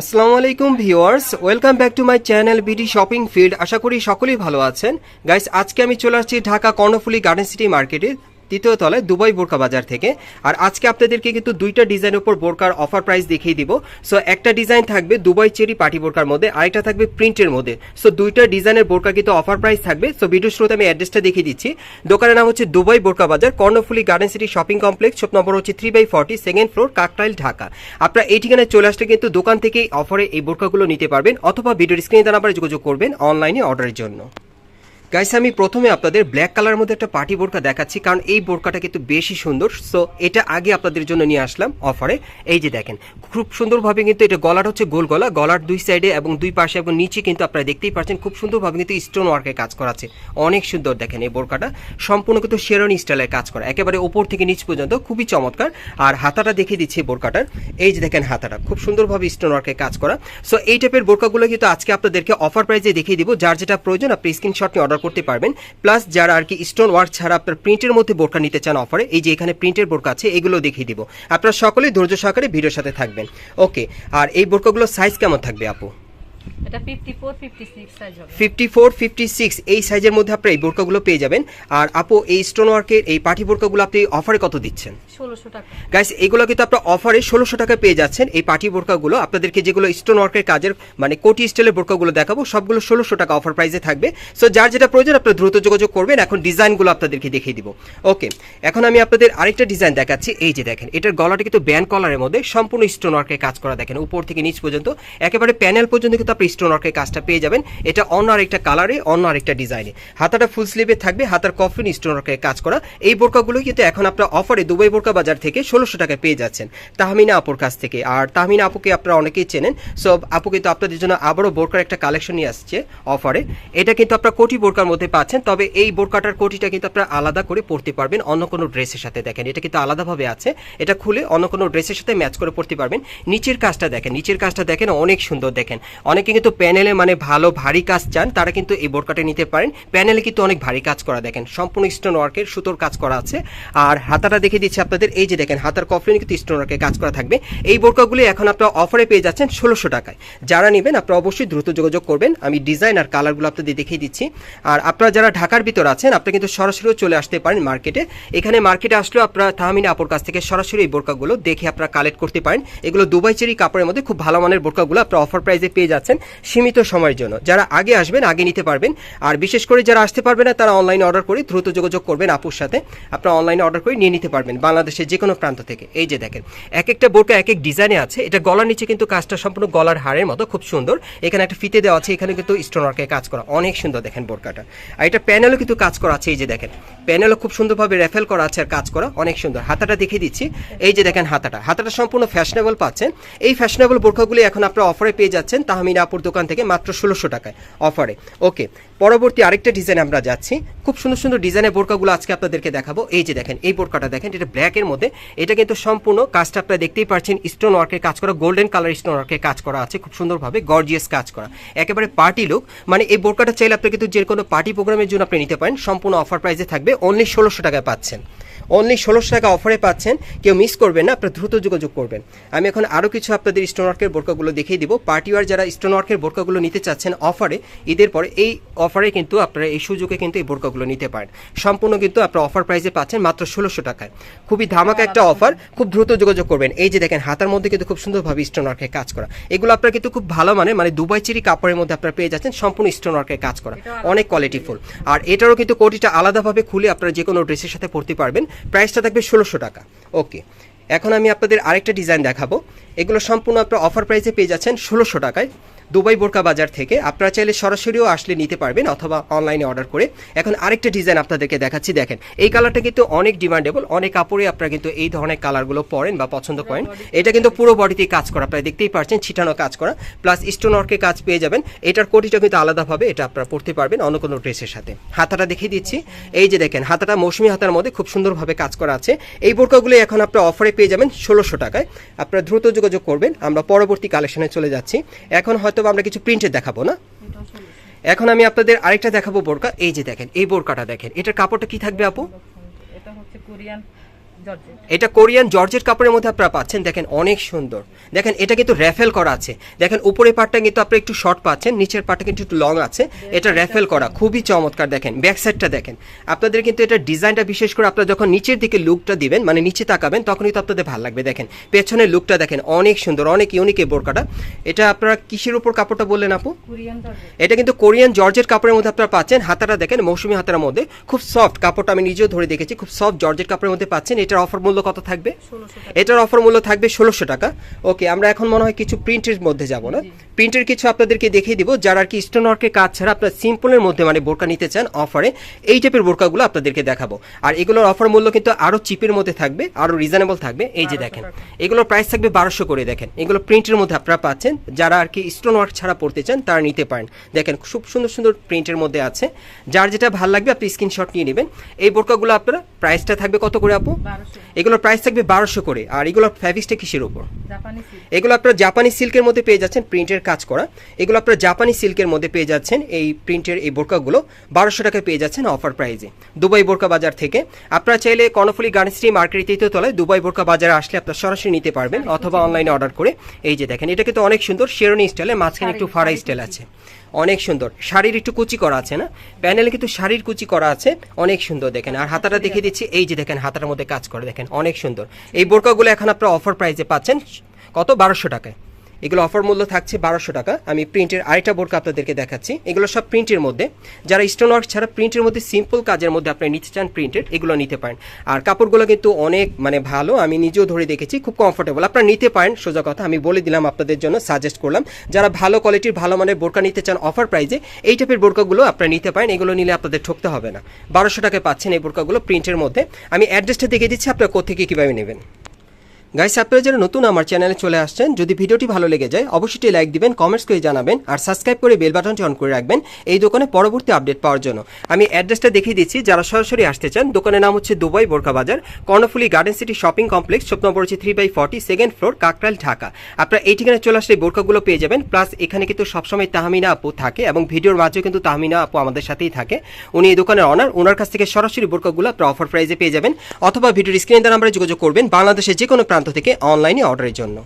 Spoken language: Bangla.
আসসালামু আলাইকুম viewers, welcome back to my channel BD shopping field. আশা করি সকলেই ভালো আছেন। গাইস, আজকে আমি চলে আসছি ঢাকা কর্ণফুলি গার্ডেন সিটি মার্কেটে। তৃতীয় তলায় দুবাই বোরকা বাজার থেকে। আর আজকে আপনাদেরকে কিন্তু দুইটা ডিজাইনের উপর বোরকার অফার প্রাইস দেখিয়ে দিব। সো একটা ডিজাইন থাকবে দুবাই চেরি পার্টি বোরকার মধ্যে, আরেকটা থাকবে প্রিন্টের মধ্যে। সো দুইটা ডিজাইনের বোরকা কিন্তু অফার প্রাইস থাকবে। সো ভিডিও শুরুতে আমি অ্যাড্রেসটা দেখিয়ে দিচ্ছি। দোকানের নাম হচ্ছে Dubai Borka Bazar, Karnaphuli garden city shopping complex shop number হচ্ছে three by forty second floor Kakrail, Dhaka. আপনারা এই ঠিকানায় চলে আসলে কিন্তু দোকান থেকেই অফারে এই বোরকাগুলো নিতে পারবেন, অথবা ভিডিওর স্ক্রিনে নাম্বারে যোগাযোগ করবেন অনলাইনে অর্ডারের জন্য। গাইস আমি প্রথমে আপনাদের ব্ল্যাক কালার মধ্যে একটা পার্টি বোরকা দেখাচ্ছি, কারণ এই বোরকাটা কিন্তু বেশি সুন্দর। সো এটা আগে আপনাদের জন্য নিয়ে আসলাম অফারে এই যে দেখেন, খুব সুন্দরভাবে কিন্তু এটা গলার হচ্ছে গোল গলা, গলার দুই সাইডে এবং দুই পাশে এবং নিচে কিন্তু আপনারা দেখতেই পাচ্ছেন, খুব সুন্দরভাবে কিন্তু স্টোন ওয়ার্কের কাজ করা আছে। অনেক সুন্দর দেখেন এই বোরকাটা। সম্পূর্ণ কিন্তু শেরনি স্টাইলের কাজ করা। একেবারে ওপর থেকে নিচ পর্যন্ত, খুবই চমৎকার। আর হাতাটা দেখিয়ে দিচ্ছে বোরকাটার। এই যে দেখেন হাতাটা, খুব সুন্দরভাবে স্টোন ওয়ার্কে কাজ করা। সো এই টাইপের বোরকাগুলো কিন্তু আজকে আপনাদেরকে অফার প্রাইসে দেখিয়ে দিব। যার যেটা প্রয়োজন, আপনি স্ক্রিনশট নিয়ে অর্ডার করতে পারবেন। প্লাস যারা আর কি স্টোন ওয়ার্ক ছাড়া আপনার প্রিন্টের মধ্যে বোরকা নিতে চান অফারে এই যে এখানে প্রিন্টের বোরকা আছে এগুলো দেখিয়ে দিব। আপনারা সকলেই ধৈর্য সহকারে ভিডিওর সাথে থাকবেন। ওকে আর এই বোরকাগুলোর সাইজ কেমন থাকবে আপু? এটা fifty four fifty six size হবে। ফিফটি ফোর ফিফটি সিক্স এই সাইজের মধ্যে আপনি এই বোরকাগুলো পেয়ে যাবেন। আর আপু এই স্টোন ওয়ার্কের এই পার্টি বোরকাগুলো আপনি অফারে কত দিচ্ছেন? ষোলোশো টাকা। গাইস এগুলো কিন্তু আপনার অফারে ষোলোশো টাকা পেয়ে যাচ্ছেন। এই পার্টি বোরকাগুলো আপনাদেরকে যেগুলো স্টোন ওয়ার্কের কাজের মানে কোটি স্টাইলের বোরকাগুলো দেখাবো সবগুলো টাকা অফার প্রাইসে থাকবে। সো যার যেটা প্রয়োজন আপনার দ্রুত যোগাযোগ করবেন। এখন ডিজাইনগুলো আপনাদেরকে দেখিয়ে দিব। ওকে এখন আমি আপনাদের আরেকটা ডিজাইন দেখাচ্ছি। এই যে দেখেন এটার গলাটা কিন্তু ব্যান্ড কলারের মধ্যে সম্পূর্ণ স্টোন ওয়ার্কের কাজ করা দেখেন উপর থেকে নিচ পর্যন্ত। একেবারে প্যানেল পর্যন্ত কিন্তু আপনি স্টোন ওয়ার্কের কাজটা পেয়ে যাবেন। এটা অন্য আরেকটা কালারে অন্য আরেকটা ডিজাইনে হাতাটা ফুল স্লিভে থাকবে, হাতার কফিন স্টোন ওয়ার্কের কাজ করা। এই বোরকাগুলো কিন্তু এখন আপনার অফারে দুবাই বোরকা বাজার থেকে ষোলোশো টাকায় পেয়ে যাচ্ছেন। তাহমিনা আপুর কাছ থেকে। আর তাহমিনা আপুকে আপনারা অনেকেই চেনেন। সো আপু কিন্তু আপনাদের জন্য আবারও বোরকার একটা কালেকশন নিয়ে আসছে অফারে এটা কিন্তু আপনারা কোটি বোরকার মধ্যে পাচ্ছেন, তবে এই বোরকাটার কোটিটা কিন্তু আপনারা আলাদা করে পড়তে পারবেন, অন্য কোনো ড্রেসের সাথে দেখেন। এটা কিন্তু আলাদাভাবে আছে। এটা খুলে অন্য কোনো ড্রেসের সাথে ম্যাচ করে পড়তে পারবেন। নিচের কাজটা দেখেন, নিচের কাজটা দেখেন, অনেক সুন্দর দেখেন। অনেকে কিন্তু প্যানেলে মানে ভালো, ভারী কাজ চান, তারা কিন্তু এই বোরকাটা নিতে পারেন। প্যানেলে কিন্তু অনেক ভারী কাজ করা দেখেন, সম্পূর্ণ স্টোন ওয়ার্কের সুতোর কাজ করা আছে। আর হাতাটা দেখে দিচ্ছি আপনাদের, এই যে দেখেন, হাতার কফলিনে কিন্তু স্টোন ওয়ার্কের কাজ করা থাকবে। এই বোরকাগুলি এখন আপনারা অফারে পেয়ে যাচ্ছেন ষোলোশো টাকায়। যারা নেবেন, আপনারা অবশ্যই দ্রুত যোগাযোগ করবেন। আমি ডিজাইন আর কালারগুলো আপনাদের দেখিয়ে দিচ্ছি। আর আপনারা যারা ঢাকার ভিতর আছেন, আপনারা কিন্তু সরাসরিও চলে আসতে পারেন মার্কেটে এখানে মার্কেটে আসলেও আপনারা তাহমিনা আপুর কাছ থেকে সরাসরি এই বোরকাগুলো দেখে আপনারা কালেক্ট করতে পারেন। এগুলো দুবাই চেরি কাপড়ের মধ্যে খুব ভালো মানের বোরকাগুলো আপনারা অফার প্রাইসে পেয়ে যাচ্ছেন। সীমিত সময়ের জন্য। যারা আগে আসবেন, আগে নিতে পারবেন। আর বিশেষ করে যারা আসতে পারবেন না, তারা অনলাইনে অর্ডার করে দ্রুত যোগাযোগ করবেন আপুর সাথে। আপনারা অনলাইনে অর্ডার করে নিয়ে নিতে পারবেন বাংলাদেশের যে কোনো প্রান্ত থেকে। এই যে দেখেন এক একটা বোরকা এক এক ডিজাইনে আছে। এটা গলার নিচে কিন্তু কাজটা সম্পূর্ণ গলার হারের মতো, খুব সুন্দর। এখানে একটা ফিতে দেওয়া আছে, এখানে কিন্তু স্টোন ওয়ার্কের কাজ করা। অনেক সুন্দর দেখেন বোরকাটা। আর এটা প্যানেলও কিন্তু কাজ করা আছে, এই যে দেখেন। প্যানেলও খুব সুন্দরভাবে রেফেল করা আছে আর কাজ করা। অনেক সুন্দর। হাতাটা দেখিয়ে দিচ্ছি। এই যে দেখেন হাতাটা। হাতাটা সম্পূর্ণ ফ্যাশনেবল পাচ্ছেন। এই ফ্যাশনেবল বোরকাগুলি এখন আপনারা অফারে পেয়ে যাচ্ছেন তাহমিনা আপুর দোকান থেকে মাত্র ষোলোশো টাকায় অফারে ওকে, পরবর্তী আরেকটা ডিজাইন আমরা যাচ্ছি। খুব সুন্দর সুন্দর ডিজাইনের বোরকাগুলো আজকে আপনাদেরকে দেখাবো। এই যে দেখেন, এই বোরকাটা দেখেন, এটা ব্ল্যাকের মধ্যে। এটা কিন্তু সম্পূর্ণ কাজটা আপনারা দেখতেই পাচ্ছেন স্টোন ওয়ার্কের কাজ করা গোল্ডেন কালার স্টোন ওয়ার্কের কাজ করা আছে, খুব সুন্দরভাবে গর্জিয়াস কাজ করা। একেবারে পার্টি লুক মানে এই বোরকাটা চাইলে আপনি কিন্তু যে কোনো পার্টি প্রোগ্রামের জন্য আপনি নিতে পারেন। সম্পূর্ণ অফার প্রাইসে থাকবে অনলি ষোলোশো টাকায় পাচ্ছেন। অনলি ষোলোশো টাকা অফারে পাচ্ছেন। কেউ মিস করবেন না আপনার দ্রুত যোগাযোগ করবেন। আমি এখন আরও কিছু আপনাদের স্টোন ওয়ার্কের বোরকাগুলো দেখিয়ে দিব। পার্টি ওয়ার যারা স্টোন ওয়ার্কের বোরকাগুলো নিতে চাচ্ছেন অফারে ঈদের পরে এই অফারে কিন্তু আপনারা এই সুযোগে কিন্তু এই বোরকাগুলো নিতে পারেন। সম্পূর্ণ কিন্তু আপনারা অফার প্রাইসে পাচ্ছেন মাত্র ষোলোশো টাকায়। খুবই ধামাকা একটা অফার খুব দ্রুত যোগাযোগ করবেন। এই যে দেখেন হাতার মধ্যে কিন্তু খুব সুন্দরভাবে স্টোন ওয়ার্কের কাজ করা। এগুলো আপনারা কিন্তু খুব ভালো মানে মানে দুবাই চিরি কাপড়ের মধ্যে আপনারা পেয়ে যাচ্ছেন সম্পূর্ণ স্টোন ওয়ার্কের কাজ করা। অনেক কোয়ালিটিফুল আর এটারও কিন্তু কোটিটা আলাদাভাবে খুলে আপনারা যে কোনো ড্রেসের সাথে পরতে পারবেন। প্রাইসটা থাকবে ষোলোশো টাকা। ওকে, এখন আমি আপনাদের আরেকটা ডিজাইন দেখাবো। এগুলো সম্পূর্ণ আপনার অফার প্রাইসে পেয়ে যাচ্ছেন ষোলোশো টাকায়। দুবাই বোরকা বাজার থেকে। আপনারা চাইলে সরাসরিও আসলে নিতে পারবেন অথবা অনলাইনে অর্ডার করে। এখন আরেকটা ডিজাইন আপনাদেরকে দেখাচ্ছি দেখেন। এই কালারটা কিন্তু অনেক ডিমান্ডেবল অনেক কাপড়ে আপনারা কিন্তু এই ধরনের কালারগুলো পরেন বা পছন্দ করেন। এটা কিন্তু পুরো বডিতেই কাজ করা আপনারা দেখতেই পাচ্ছেন ছিটানো কাজ করা। প্লাস স্টোন ওয়ার্কের কাজ পেয়ে যাবেন। এটার কোটিটা কিন্তু আলাদাভাবে এটা আপনারা পড়তে পারবেন অন্য কোনো ড্রেসের সাথে। হাতাটা দেখিয়ে দিচ্ছি। এই যে দেখেন হাতাটা মৌসুমি হাতার মধ্যে খুব সুন্দরভাবে কাজ করা আছে। এই বোরকাগুলো এখন আপনারা অফারে পেয়ে যাবেন ষোলোশো টাকায়। আপনারা দ্রুত যোগাযোগ করবেন। আমরা পরবর্তী কালেকশনে চলে যাচ্ছি। এখন হয়তো বা আমরা কিছু প্রিন্টের দেখাবো, না? এখন আমি আপনাদের আরেকটা দেখাবো বোরকা। এই যে দেখেন, এই বোরকাটা দেখেন। এটার কাপড়টা কি থাকবে আপু? এটা হচ্ছে কোরিয়ান এটা কোরিয়ান জর্জের কাপড়ের মধ্যে আপনারা পাচ্ছেন দেখেন অনেক সুন্দর। দেখেন এটা কিন্তু র্যাফেল করা আছে। দেখেন উপরের পার্টটা কিন্তু আপনারা একটু শর্ট পাচ্ছেন নিচের পার্টটা কিন্তু একটু লং আছে। এটা র্যাফেল করা খুবই চমৎকার দেখেন ব্যাক সাইডটা দেখেন। আপনাদের কিন্তু এটা ডিজাইনটা বিশেষ করে আপনারা যখন নিচের দিকে লুকটা দিবেন মানে নিচে তাকাবেন তখনই তো আপনাদের ভালো লাগবে দেখেন। পেছনের লুকটা দেখেন অনেক সুন্দর অনেক ইউনিক এই বোরকাটা। এটা আপনারা কিসের উপর কাপড়টা বললেন আপু? কোরিয়ান এটা কিন্তু কোরিয়ান জর্জের কাপড়ের মধ্যে আপনারা পাচ্ছেন হাতাটা দেখেন মৌসুমী হাতার মধ্যে। খুব সফট কাপড়টা আমি নিজেও ধরে দেখেছি খুব সফট জর্জেট কাপড়ের মধ্যে পাচ্ছেন। এটার অফার মূল্য কত থাকবে? এটার অফার মূল্য থাকবে ষোলোশো টাকা। ওকে আমরা এখন মনে হয় কিছু প্রিন্টের মধ্যে যাব না? প্রিন্টের কিছু আপনাদেরকে দেখিয়ে দিব যারা আর কি স্টোন ওয়ার্কের কাজ ছাড়া আপনার সিম্পলের মধ্যে মানে বোরকা নিতে চান অফারে এই টাইপের বোরকাগুলো আপনাদেরকে দেখাবো। আর এগুলোর অফার মূল্য কিন্তু আরও চিপের মধ্যে থাকবে আরও রিজনেবল থাকবে এই যে দেখেন। এগুলোর প্রাইস থাকবে বারোশো করে দেখেন। এগুলো প্রিন্টের মধ্যে আপনারা পাচ্ছেন যারা আর কি স্টোন ওয়ার্ক ছাড়া পড়তে চান তারা নিতে পারেন। দেখেন খুব সুন্দর সুন্দর প্রিন্টের মধ্যে আছে। যার যেটা ভালো লাগবে আপনি স্ক্রিনশট নিয়ে নেবেন। এই বোরকাগুলো আপনারা প্রাইসটা থাকবে কত করে আপু? এগুলোর প্রাইস থাকবে বারোশো করে আর এগুলোর ফ্যাব্রিক্সটা কিসের উপর? এগুলো আপনারা জাপানি সিল্কের মধ্যে পেয়ে যাচ্ছেন প্রিন্টের কাজ করা। এগুলো আপনারা জাপানি সিল্কের মধ্যে পেয়ে যাচ্ছেন। এই প্রিন্টের এই বোরকাগুলো বারোশো টাকায় পেয়ে যাচ্ছেন অফার প্রাইজে দুবাই বোরকা বাজার থেকে। আপনারা চাইলে কর্ণফুলি গার্ডেন্সটি মার্কেট তৃতীয় তলায় দুবাই বোরকা বাজারে আসলে আপনারা সরাসরি নিতে পারবেন অথবা অনলাইনে অর্ডার করে। এই যে দেখেন এটা কিন্তু অনেক সুন্দর শেরনি স্টাইলে মাঝখানে একটু ফাড়া স্টাইল আছে। অনেক সুন্দর। শাড়ির একটু কুচি করা আছে না? প্যানেলে কিন্তু শাড়ির কুচি করা আছে। অনেক সুন্দর দেখেন। আর হাতাটা দেখিয়ে দিচ্ছি। এই যে দেখেন হাতার মধ্যে কাজ করে দেখেন। অনেক সুন্দর। এই বোরকাগুলো এখন আপনারা অফার প্রাইসে পাচ্ছেন কত? বারোশো টাকায়। এগুলো অফার মূল্য থাকছে বারোশো টাকা। আমি প্রিন্টের আরেকটা বোরকা আপনাদেরকে দেখাচ্ছি। এগুলো সব প্রিন্টের মধ্যে। যারা স্টোন ওয়ার্ক ছাড়া প্রিন্টের মধ্যে সিম্পল কাজের মধ্যে আপনি নিতে চান প্রিন্টেড এগুলো নিতে পারেন। আর কাপড়গুলো কিন্তু অনেক মানে ভালো, আমি নিজেও ধরে দেখেছি, খুব কমফোর্টেবল আপনারা নিতে পারেন, সোজা কথা, আমি বলে দিলাম আপনাদের জন্য সাজেস্ট করলাম। যারা ভালো কোয়ালিটির ভালো মানের বোরকা নিতে চান অফার প্রাইজে এই টাইপের বোরকাগুলো আপনারা নিতে পারেন, এগুলো নিলে আপনাদের ঠকতে হবে না। বারোশো টাকায় পাচ্ছেন এই বোরকাগুলো প্রিন্টের মধ্যে। আমি অ্যাড্রেসটা দেখিয়ে দিচ্ছি, আপনারা কোথেকে কীভাবে নেবেন। গাইস আপনারা যারা নতুন আমার চ্যানেলে চলে আসছেন, যদি ভিডিওটি ভালো লেগে যায়, অবশ্যই লাইক দিবেন কমেন্টস করে জানাবেন, আর সাবস্ক্রাইব করে বেল বাটনটি অন করে রাখবেন এই দোকানে পরবর্তী আপডেট পাওয়ার জন্য। আমি অ্যাড্রেসটা দেখিয়ে দিচ্ছি, যারা সরাসরি আসতে চান, দোকানের নাম হচ্ছে Dubai Borka Bazar, Karnaphuli garden city shopping complex shop number হচ্ছে three by forty second floor Kakrail, Dhaka. আপনারা এই ঠিকানায় চলে আসলে বোরকাগুলো পেয়ে যাবেন প্লাস এখানে কিন্তু সবসময় তাহমিনা আপু থাকে, এবং ভিডিওর মাঝেও কিন্তু তাহমিনা আপু আমাদের সাথেই থাকে। উনি এই দোকানের অনার ওনার কাছ থেকে সরাসরি বোরকাগুলো আপনারা অফার প্রাইজে পেয়ে যাবেন, অথবা ভিডিওর স্ক্রিনে নাম্বারে যোগাযোগ করবেন, বাংলাদেশের যে কোনো প্রান্ত থেকে অনলাইনে অর্ডারের জন্য।